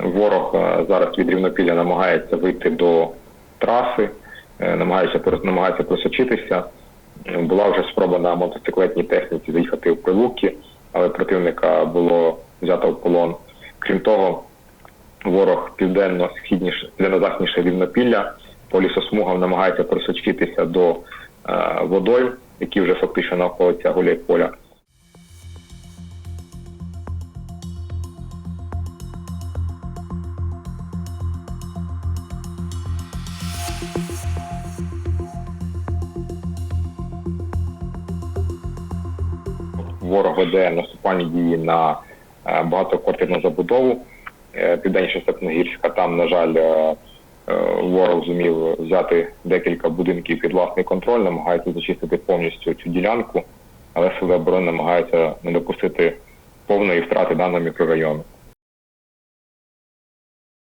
ворог е, зараз від рівнопілля намагається вийти до траси, е, намагається намагається просочитися. Е, Була вже спроба на мотоциклетній техніці заїхати в Прилуки, але противника було взято в полон. Крім того, ворог південно-східніше, південно-західніше рівнопілля по лісосмугам намагається просочитися до е, водойм, які вже фактично знаходяться Гуляйполя. Ворог веде наступальні дії на е, багатоквартирну забудову е, південніше Степногірська. Там, на жаль, е, ворог зумів взяти декілька будинків під власний контроль, намагається зачистити повністю цю ділянку, але сили оборони намагаються не допустити повної втрати даного мікрорайону.